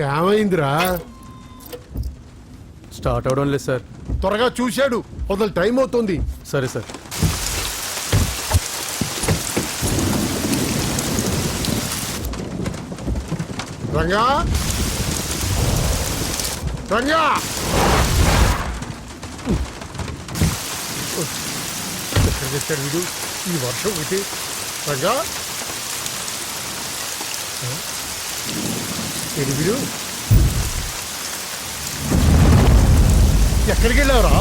ఏమైందిరా? స్టార్ట్ అవడం లేదు సార్. త్వరగా చూశాడు. వదలు టైం అవుతుంది. సరే సార్. రంగా! రంగా! ఎక్కడ తెచ్చాడు వీడు? ఈ వర్షం ఒకటి రంగా! ఆ? ఏడు వీడు ఎక్కడికి వెళ్ళావురా?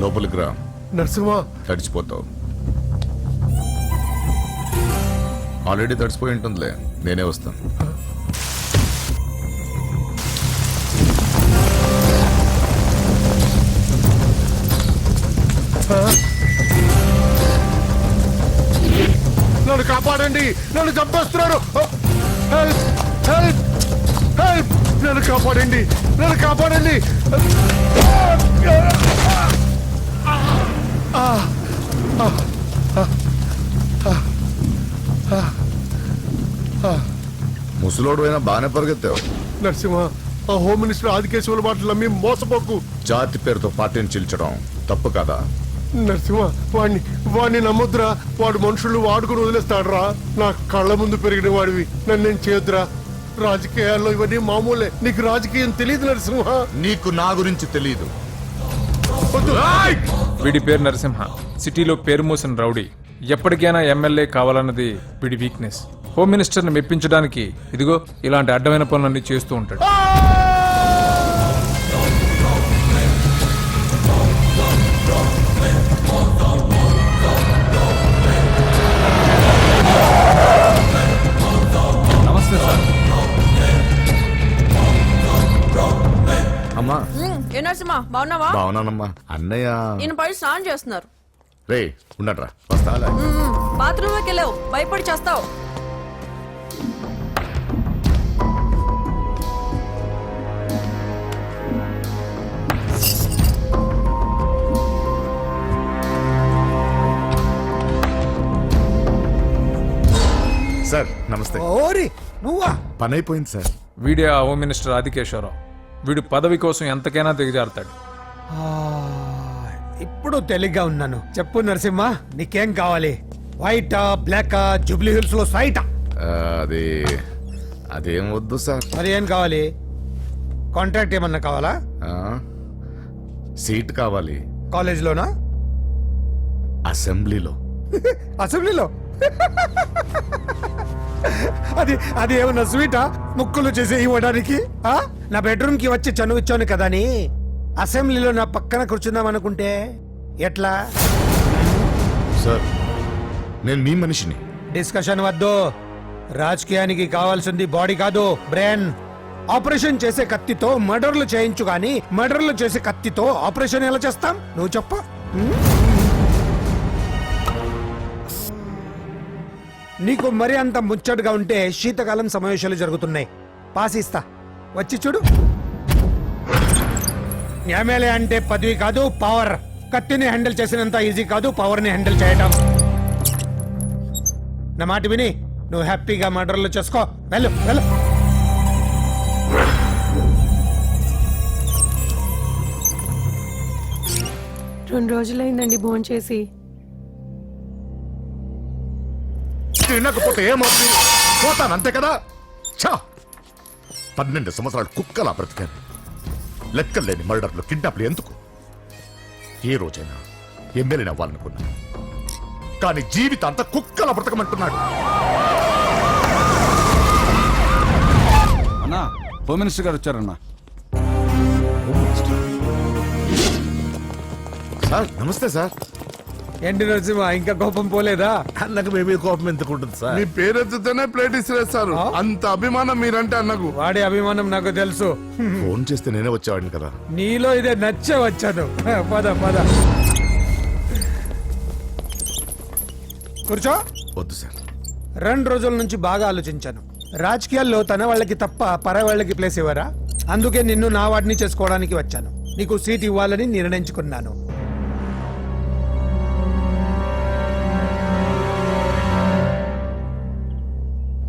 లోపలికి రా. నరసింహ. తడిచిపోతావు. ఆల్రెడీ తడిసిపోయి ఉంటుందిలే. నేనే వస్తాను. నన్ను కాపాడండి. నన్ను చంపేస్తున్నారు. హెల్ప్ హెల్ప్ హెల్ప్ నన్ను కాపాడండి. నన్ను కాపాడండి. Ah, ah, ah, ముసలోడు అయినా బాగానే పరిగెత్తావు. నరసింహ ఆ హోమ్ మినిస్టర్ ఆదికేశ్వర మాటలు నమ్మి మోసపోకు. జాతి పేరుతో పార్టీని చీల్చడం తప్పు కదా? నరసింహ వాడిని వాడిని నమ్మొద్దురా. వాడు మనుషులు వాడుకుని వదిలేస్తాడురా. నా కళ్ళ ముందు పెరిగిన వాడివి. నన్ను నేను చేయొద్దురా. రాజకీయాల్లో ఇవన్నీ మామూలే. నీకు రాజకీయం తెలియదు నరసింహ. నీకు నా గురించి తెలియదు. వీడి పేరు నరసింహ. సిటీలో పేరు మోసిన రౌడీ. ఎప్పటికైనా ఎమ్మెల్యే కావాలన్నది వీడి వీక్నెస్ హోమ్ మినిస్టర్ని మెప్పించడానికి ఇదిగో ఇలాంటి అడ్డమైన పనులన్నీ చేస్తూ ఉంటాడు. నమస్తే సార్. అమ్మా. ఏ నరసింహ బాగున్నావా? బాగున్నానమ్మా. అన్నయ్య. పడి స్నానం చేస్తున్నారు. రే ఉండట్రా. వస్తా. బాత్రూమ్లోకి వెళ్ళావు. భయపడి చేస్తావు. సార్ నమస్తే. ఓరి నువ్వా? పని అయిపోయింది సార్. వీడే ఆ హోమ్ మినిస్టర్ ఆదికేశ్వరరావు వీడు పదవి కోసం ఎంతకైనా దిగజారుతాడు. ఆ, ఇప్పుడు తెలిగ్గా ఉన్నాను. చెప్పు నరసింహ నీకేం కావాలి? వైటా బ్లాకా జూబ్లీ హిల్స్లో సైటా? ఆ, అది అదేం వద్దు సార్. మరి ఏం కావాలి? కాంట్రాక్ట్ ఏమన్నా కావాలా? ఆ, సీట్ కావాలి. కాలేజ్ లోనా? అసెంబ్లీలో అసెంబ్లీలో అది అది ఏమన్నా స్వీటా ముక్కులు చేసి ఇవ్వడానికి? నా బెడ్రూమ్కి వచ్చి చనువు ఇచ్చాను కదా అని అసెంబ్లీలో నా పక్కన కూర్చుందాం అనుకుంటే ఎట్లా? సార్ నేను మీ మనిషిని. డిస్కషన్ వద్దు. రాజకీయానికి కావాల్సింది బాడీ కాదు బ్రెయిన్ ఆపరేషన్ చేసే కత్తితో మర్డర్లు చేయించు గాని మర్డర్లు చేసే కత్తితో ఆపరేషన్ ఎలా చేస్తాం? నువ్వు చెప్ప. నీకు మరి అంత ముచ్చటగా ఉంటే శీతకాలం సమావేశాలు జరుగుతున్నాయి. పాస్ ఇస్తా వచ్చి చూడు. ఎమ్మెల్యే అంటే పదవి కాదు పవర్ కత్తిని హ్యాండిల్ చేసినంత ఈజీ కాదు పవర్ని హ్యాండిల్ చేయటం. నా మాట విని నువ్వు హ్యాపీగా మర్డర్లు చేసుకో. వెళ్ళు వెళ్ళు. రెండు రోజులైందండి భోంచేసి. తినకపోతే ఏమవుతుంది పోతాను అంతే కదా? ఛా! పన్నెండు సంవత్సరాలు కుక్కలా బ్రతికాను. లెక్కలేని మర్డర్లు కిడ్నాప్లు ఎందుకు? ఏ రోజైనా ఎమ్మెల్యేని అవ్వాలనుకున్నా. కానీ జీవితం అంతా కుక్కలా బ్రతకమంటున్నాడు. అన్నా హోమ్ మినిస్టర్ గారు వచ్చారన్నా. సార్ నమస్తే సార్. ఏంటి నరసింహ ఇంకా కోపం పోలేదా? అన్నకు మేబీ కోపం ఎందుకుంటుంది సార్? మీ పేరెత్తితేనే ప్లేట్ ఇసిరేస్తారు? అంత అభిమానం మీరంటే అన్నకు. వాడి అభిమానం నాకు తెలుసు. ఫోన్ చేస్తే నేనే వచ్చేవాడిని కదా. నీలో ఇదే నచ్చే వచ్చాను. పద పద. కూర్చో. వద్దు సార్. రెండు రోజుల నుంచి బాగా ఆలోచించాను. రాజకీయాల్లో తన వాళ్ళకి తప్ప పర వాళ్ళకి ప్లేస్ ఇవ్వరా? అందుకే నిన్ను నా వాడిని చేసుకోవడానికి వచ్చాను. నీకు సీట్ ఇవ్వాలని నిర్ణయించుకున్నాను.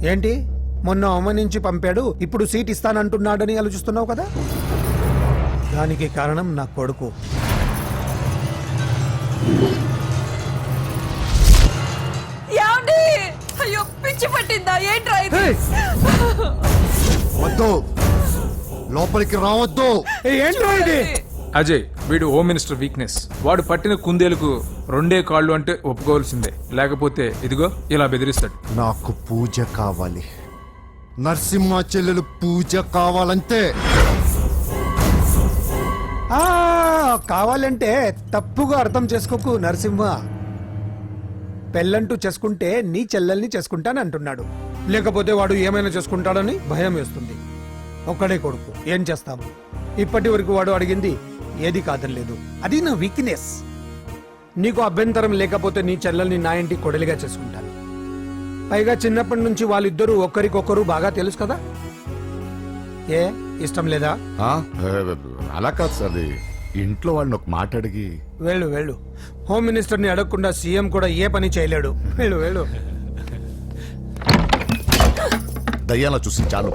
ఏంటి? మొన్న అవమానించి పంపాడు ఇప్పుడు సీట్ ఇస్తానంటున్నాడని ఆలోచిస్తున్నావు కదా? దానికి కారణం నా కొడుకు. ఏమండి? అయ్యో పిచ్చి పట్టిందా? ఏంట్రా ఇది? వద్దు. లోపలికి రావద్దు. ఏ, ఏంట్రా ఇది? అజయ్ వీడు హోమ్ మినిస్టర్ వీక్నెస్. వాడు పట్టిన కుందేలకు రెండే కాళ్ళు అంటే ఒప్పుకోవాల్సిందే. లేకపోతే ఇదిగో ఇలా బెదిరిస్తాడు. నాకు పూజ కావాలి. నరసింహ చెల్లెలు పూజ కావాలంటే. ఆ కావాలంటే తప్పుగా అర్థం చేసుకోకు నరసింహ. పెళ్ళంటూ చేసుకుంటే నీ చెల్లెల్ని చేసుకుంటాను అంటున్నాడు లేకపోతే వాడు ఏమైనా చేసుకుంటాడని భయం వేస్తుంది. ఒక్కడే కొడుకు ఏం చేస్తాము ఇప్పటి వరకు వాడు అడిగింది ఏది కాదనలేదు అది నా వీక్నెస్ నీకు అభ్యంతరం లేకపోతే నీ చెల్లెల్ని నా ఇంటి కొడలిగా చేసుకుంటాను. పైగా చిన్నప్పటి నుంచి వాళ్ళిద్దరూ ఒకరికొకరు బాగా తెలుసు కదా? ఏ ఇష్టం లేదా? ఆ? ఏ, అలా కాదు సార్ అది ఇంట్లో వాళ్ళని ఒక మాట అడిగి. వెళ్ళు వెళ్ళు. హోమ్ మినిస్టర్ని అడగకుండా సీఎం కూడా ఏ పని చేయలేడు. వెళ్ళు వెళ్ళు. దయ్యాలా చూసి చాలు.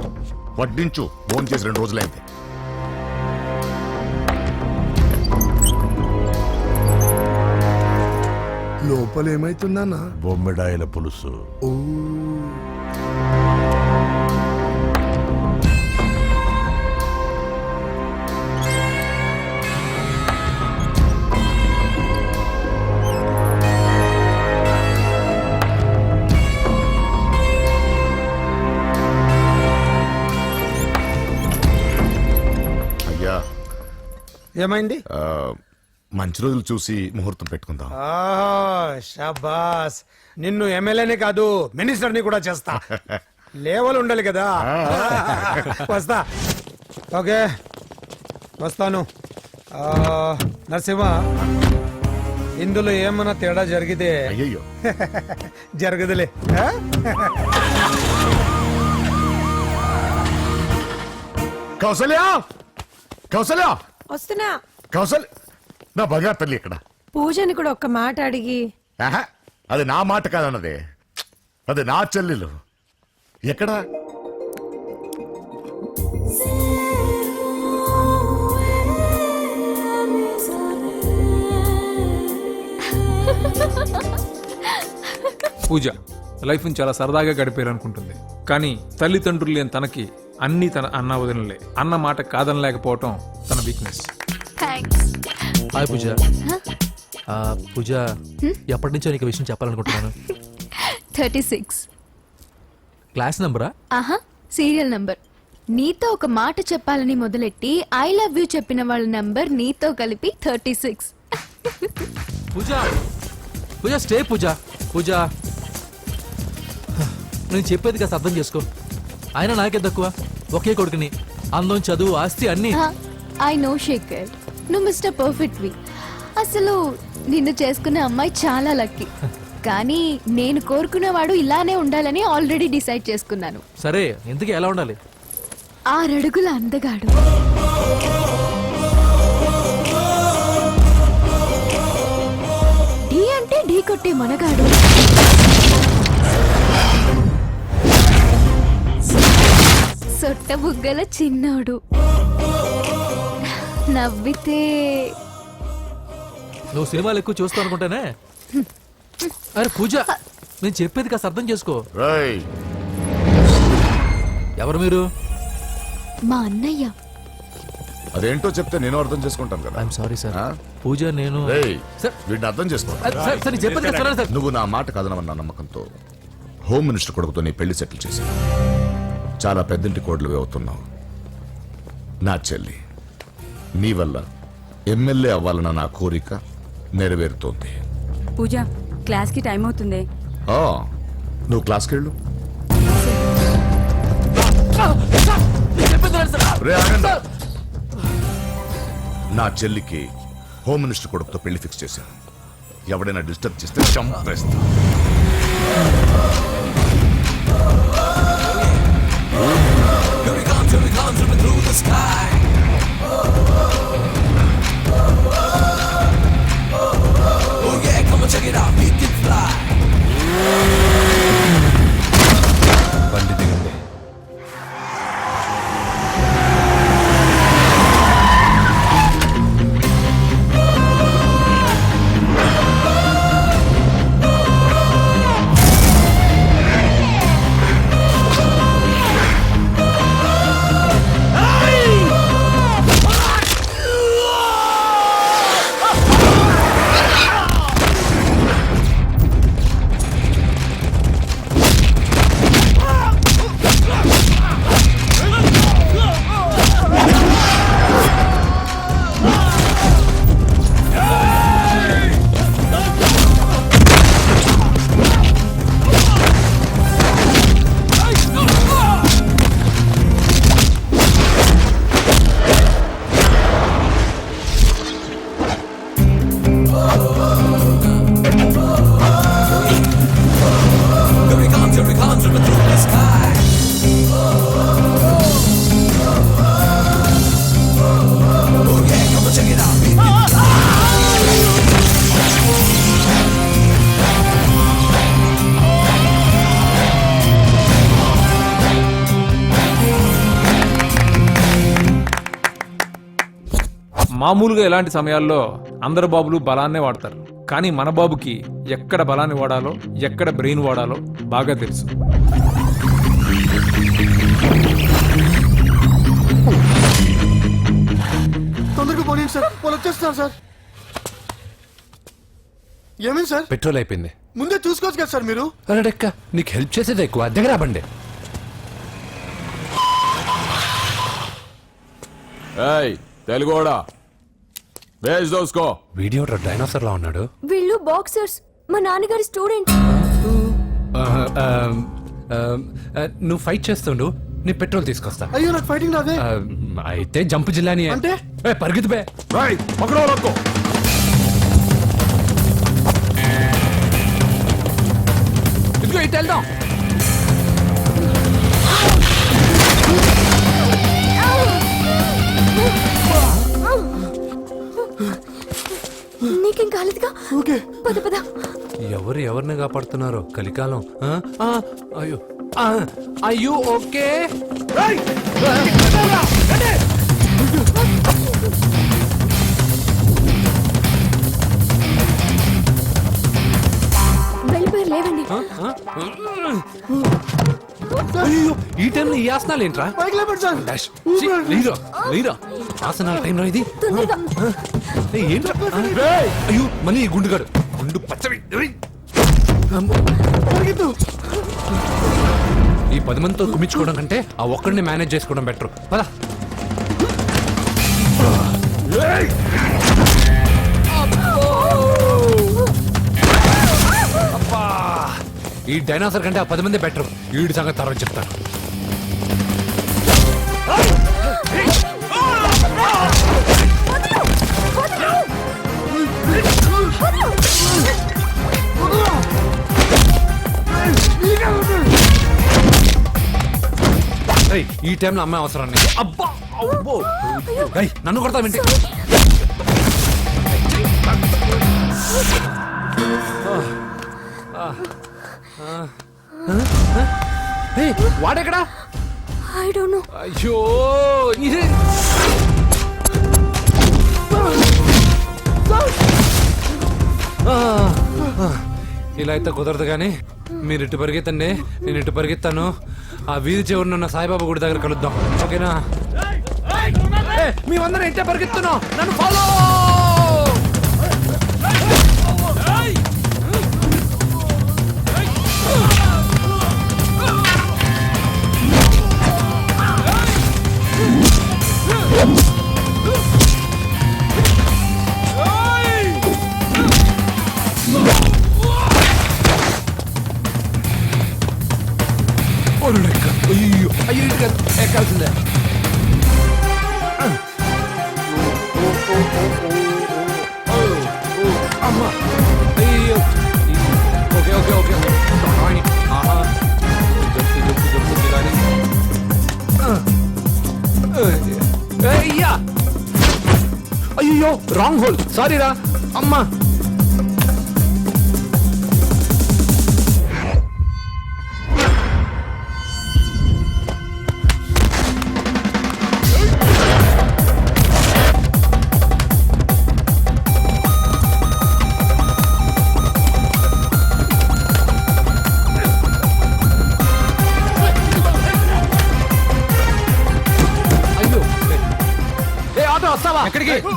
వడ్డించు. ఫోన్ చేసి రెండు రోజులైంది. లోపల ఏమైతుందన్నా బొమ్మిడాయల పులుసు. అయ్యా. ఏమైంది? ఆ, మంచి రోజులు చూసి ముహూర్తం పెట్టుకుందాం. ఆహా, షాబాస్. నిన్ను ఎమ్మెల్యేనే కాదు మినిస్టర్ని కూడా చేస్తా. లేవల్ ఉండాలి కదా. వస్తా. ఓకే. వస్తాను. ఆ, నరసింహ ఇందులో ఏమన్నా తేడా జరిగితే? అయ్యయ్యో. జరగదులే. ఆ? కౌసల్యా! కౌసల్యా! వస్తున్నా. కౌసల్ నా బగా తల్లి ఇక్కడ. పూజని కూడా ఒక్క మాట అడిగి. ఆహా, అది నా మాట కాదన్నదే. అది నా చెల్లెలు. ఎక్కడా? పూజ లైఫ్ని చాలా సరదాగా గడిపారు అనుకుంటుంది కానీ తల్లిదండ్రులు లేని తనకి అన్ని తన అన్న వదినలే. అన్న మాట కాదనలేకపోవటం తన వీక్నెస్ థ్యాంక్స్ హాయ్ పూజ. ఆ, పూజ ఎప్పటి నుంచో నీకు విషయం చెప్పాలనుకుంటున్నాను? Thirty six. క్లాస్ నెంబరా? ఆహా సీరియల్ నంబర్. నీతో ఒక మాట చెప్పాలని మొదలెట్టి ఐ లవ్ యూ చెప్పిన వాళ్ళ నంబర్ నీతో కలిపి thirty six. Pooja Pooja stay Pooja Pooja. నేను చెప్పేది కాస్త అర్థం చేసుకో. ఆయన నాకే తక్కువ ఒకే కొడుకుని అందం చదువు ఆస్తి అన్ని. I know Shekhar. నువ్వు మిస్టర్ పర్ఫెక్ట్ వి అసలు నిన్ను చేసుకున్న అమ్మాయి చాలా లక్కీ. కానీ నేను కోరుకున్నవాడు ఇలానే ఉండాలని ఆల్రెడీ డిసైడ్ చేసుకున్నాను. సరే ఎందుకు ఎలా ఉండాలి? ఆరడుగుల అందగాడు. ఢీ అంటే ఢీ కొట్టే మనగాడు. సొట్ట బుగ్గల చిన్నోడు. నవ్వితే నువ్వు సినిమాలు ఎక్కువ చూస్తావు అనుకుంటానే? అరే పూజ నేను చెప్పేది కాస్త అర్థం చేసుకో. ఎవరు మీరు? మా అన్నయ్య. అదేంటో చెప్తే నేను అర్థం చేసుకుంటాను కదా. ఐఎమ్ సారీ సార్ ఆ? పూజ నేను రేయ్ సార్ వీడిని అర్థం చేసుకో. సార్ సార్ నేను చెప్పేది కాస్త వినండి సార్ నువ్వు నా మాట కాదనమన్న నమ్మకంతో హోమ్ మినిస్టర్ కొడుకుతో నీ పెళ్ళి సెటిల్ చేశాను చాలా పెద్దింటి కోడలు అవుతున్నావు. నా చెల్లి. నీ వల్ల ఎమ్మెల్యే అవ్వాలన్న నా కోరిక నెరవేరుతోంది. పూజ క్లాస్కి టైం అవుతుంది. ఆ, నువ్వు క్లాస్కి వెళ్ళు. రే, ఆగండి. నా చెల్లికి హోమ్ మినిస్టర్ కొడుకుతో పెళ్ళి ఫిక్స్ చేశాను. ఎవడైనా డిస్టర్బ్ చేస్తే చంపేస్తా. Oh yeah, come on, check it out, we can fly. మామూలుగా ఇలాంటి సమయాల్లో అందరు బాబులు బలాన్నే వాడతారు. కానీ మన బాబుకి ఎక్కడ బలాన్ని వాడాలో ఎక్కడ బ్రెయిన్ వాడాలో బాగా తెలుసు. తొందరగా సార్ వాళ్ళు వచ్చేస్తున్నారు సార్. ఏమేం సార్? పెట్రోల్ అయిపోయింది. ముందే చూసుకోవచ్చు కదా సార్ మీరు. అరడెక్క నీకు హెల్ప్ చేసేది ఎక్కువ. దగ్గర బండి తెలుగోడా? వేజ్ దోసుకో వీడియో డైనోసర్ లా ఉన్నాడు. వీళ్ళు బాక్సర్స్ మా నాన్నగారి స్టూడెంట్ నువ్వు ఫైట్ చేస్తుండు నీ పెట్రోల్ తీసుకొస్తా. అయ్యో నాకు ఫైటింగ్ రాదే. అయితే జంప్ జిల్లాని. అంటే? ఏ, పరిగెత్తు బే. పక్కడో లక్కో ఇదిగో ఇటు వెళ్దాం. కాలేదుగా ఓకే పద పద. ఎవరు ఎవరిని కాపాడుతున్నారు? కలికాలం. ఆ? ఆ, అయ్యో. ఆ, అయ్యో ఓకే. వెళ్ళిపోయారు లేవండి. అయ్యో ఈ టైంలో ఈ ఆసనాలు ఏంట్రా? పైకి లేపండి సార్. డాష్. ఛీ, లేరా లేరా. ఆసనాల టైంలో ఇది? తొందరగా. అయ్యో ఈ గుండుగాడు. గుండు పచ్చవి. ఈ పది మందితో కుమ్మించుకోవడం కంటే ఆ ఒక్కడిని మేనేజ్ చేసుకోవడం బెటర్. పదా. ఈ డైనాసర్ కంటే ఆ పది మంది బెటర్. వీడి సంగతి తర్వాత చెప్తాను. ఏయ్, ఈ టైంలో అమ్మాయి అవసరం నీకు. అబ్బా! అబ్బో! ఏయ్, నన్ను కొడతా వింటే ఏయ్, వాడెక్కడా? ఐ డోంట్ నో అయ్యో! ఇదే. ఇలా అయితే కుదరదు కానీ మీరు ఇటు పరిగెత్తండి నేను ఇటు పరిగెత్తాను ఆ వీధి చివరిన ఉన్న సాయిబాబా గుడి దగ్గర కలుద్దాం ఓకేనా మేమందరం ఇంటే పరిగెత్తున్నాం నన్ను ఫాలో రాంగ్ హోల్ సారీ రా. అమ్మా.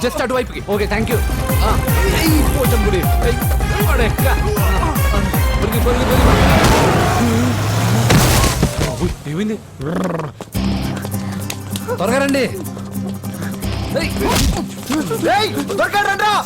జస్ట్ అటువైపుకి. ఓకే థ్యాంక్ యూ పోచం గుడి. ఏయ్, ఏమైంది? త్వరగా రండి. ఏయ్, ఏయ్,